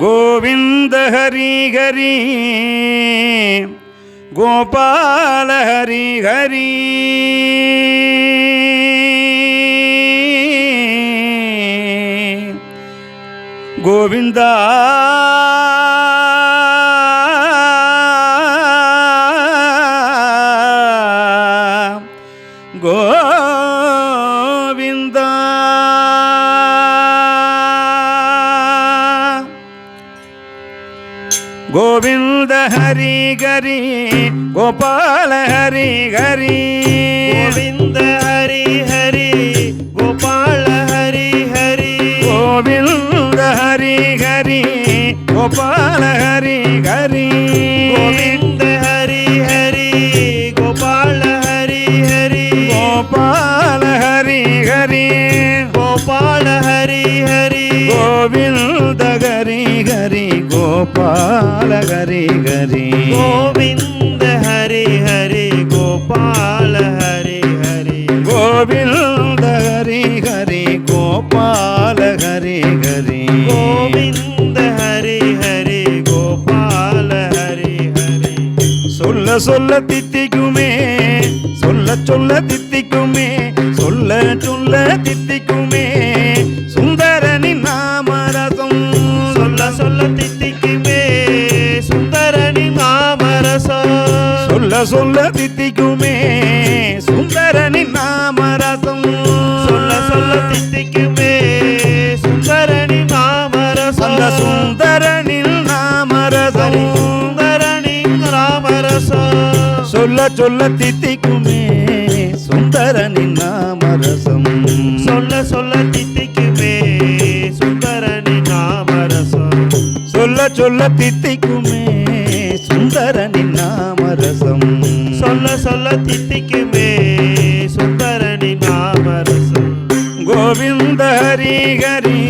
கோவிந்த ஹரி ஹரி கோபால ஹரி ஹரி. கோவிந்தா ஹரி ஹரி கோபால ஹரி ஹரி. ஹரி கோவிந்த ஹரி ஹரி கோபால ஹரி ஹரி. கோவிந்த ஹரி ஹரி கோபால ஹரி ஹரி. கோவிந்த ஹரி ஹரி கோபால ஹரி ஹரி. சொல்ல சொல்ல தித்திக்குமே சொல்ல சொல்ல தித்திக்குமே சொல்ல சொல்ல தித்திக்கும் சொல்ல தித்திக்குமே. சுந்தரனின் நாமரசம். சொல்ல சொல்ல தித்திக்குமே. சுந்தரனி நாமரசம். அந்த சுந்தரனின் நாமரசம். சுந்தரனி ராமரசம் சொல்ல சொல்ல தித்திக்குமே. சுந்தரனின் நாமரசம். சொல்ல சொல்ல தித்திக்குமே. சுந்தரனி நாமரசம். சொல்ல சொல்ல தித்திக்குமே. சுந்தரனின் நாமரசம். சொல்ல சொல்ல தித்திக்குமே. சுந்தரனி நாமரசம் கோவிந்த ஹரி ஹரி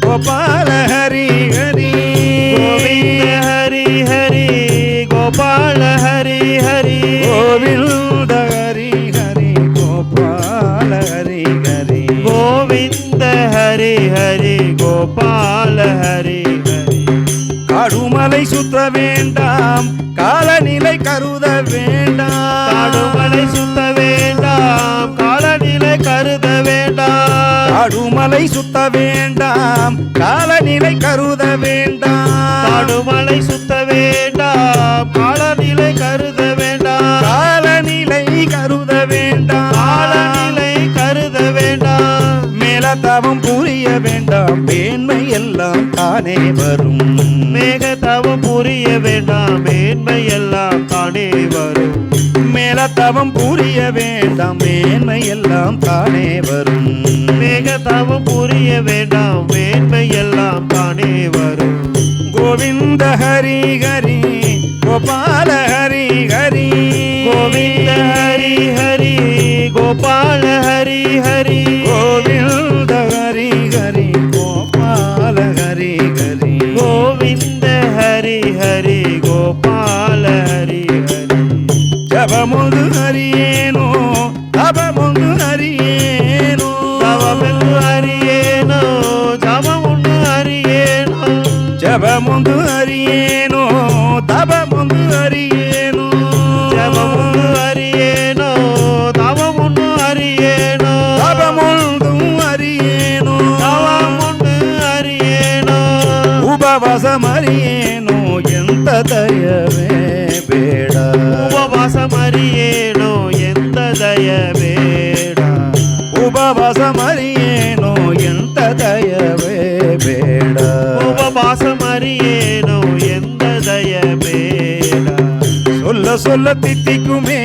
கோபால ஹரி ஹரி. கோவிந்த ஹரி ஹரி கோபால ஹரி ஹரி. கோவிந்த காடுமலை சுத்த வேண்டாம். காலநிலை கருத வேண்டாம். காடுமலை சுத்த வேண்டாம். காலநிலை கருத வேண்டாம். காலநிலை கருத வேண்டாம். காலநிலை கருத வேண்டாம். மேல தவம் புரிய வேண்டாம். மேன்மை எல்லாம் தானே வரும். மேக தவம் புரிய வேண்டாம். மேன்மை எல்லாம் தானே வரும். மேல தவம் புரிய வேண்டாம். மேன்மை எல்லாம் தானே வரும். I will. ஜபமுது அறியே சொல்ல சொல்ல தித்திக்குமே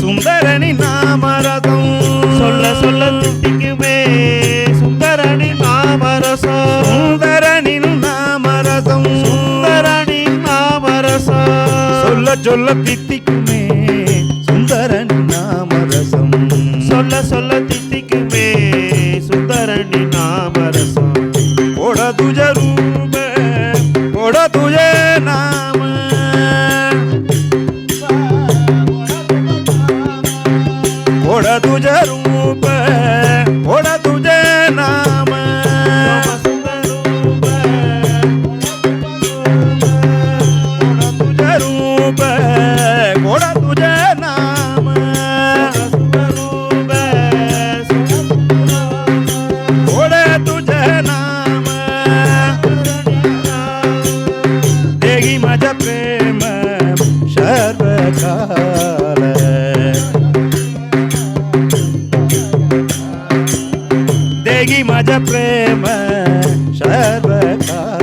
சுந்தரணி நாமரதம் சொல்ல சொல்ல தித்திக்குமே சுந்தரணி நாமரசம். சுந்தரனின் நாமரசம். சுந்தரணி நாமரசம். சொல்ல சொல்ல தித்திக்குமே ಮಜ ಪ್ರೇಮ ಸರ್ವಕಾಲ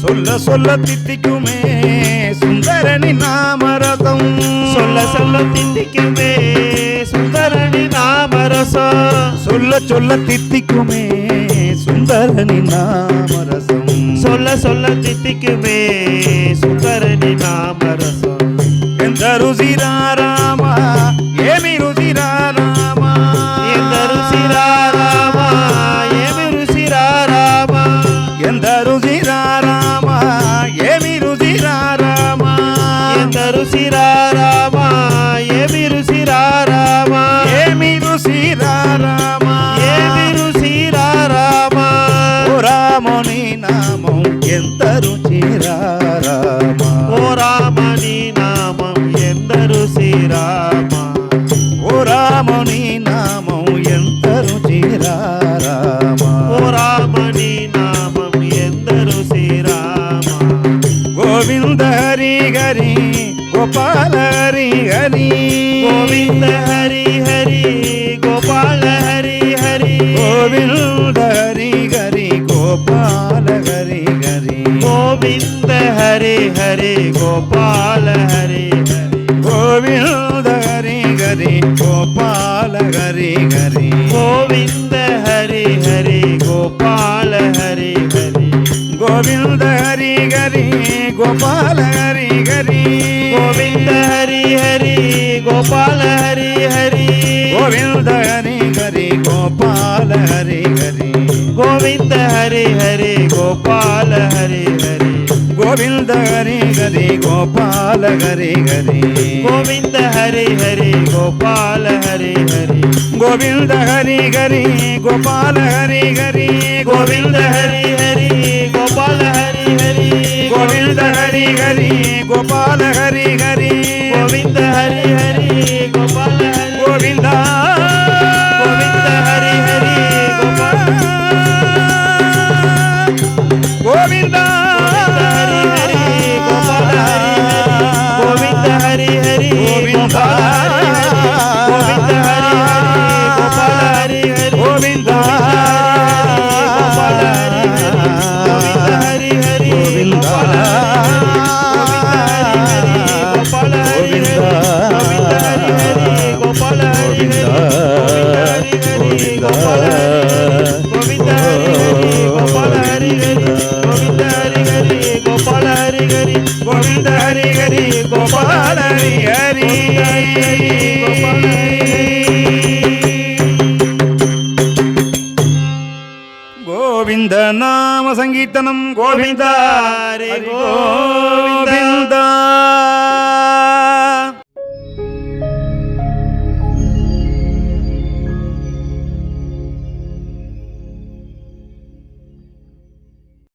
சொல்ல சொல்ல தித்திக்குமே சுந்தரணி நாமரசம். சொல்ல சொல்ல தித்திக்குமே சுந்தரணி நாமரசம். சொல்ல சொல்ல தித்திக்குமே சுந்தரணி நாமரசம். சொல்ல சொல்ல தித்திக்குமே சுந்தரணி நாமரசம். எந்த ருசிராராம ఎంత రుచిరా? हरे हरे गोपाल हरे हरे गोविंद हरे हरे गोपाल हरे हरे गोविंद हरे हरे गोपाल हरे हरे गोविंद हरे हरे गोपाल हरे हरे गोविंद हरे हरे गोपाल हरे हरे गोविंद हरे हरे गोपाल हरे हरे गोविंद हरे हरे गोपाल हरे हरे ಗೋವಿಂದ ಹರಿ ಹರಿ ಗೋಪಾಲ ಹರಿ ಹರಿ ಗೋವಿಂದ ಹರಿ ಹರಿ ಗೋಪಾಲ ಹರಿ ಹರಿ ಗೋವಿಂದ ಹರಿ ಹರಿ ಗೋಪಾಲ ಹರಿ ಹರಿ ಗೋವಿಂದ ಹರಿ ಹರಿ ಗೋಪಾಲ ಹರಿ ಹರಿ ಗೋವಿಂದ ಹರಿ ಹರಿ ಗೋಪಾಲ ಹರಿ ಹರಿ ಗೋವಿಂದ ಹರಿ ಹರಿ ಗೋಪಾಲ నామ సంగీతనం గోవింద. గోవింద.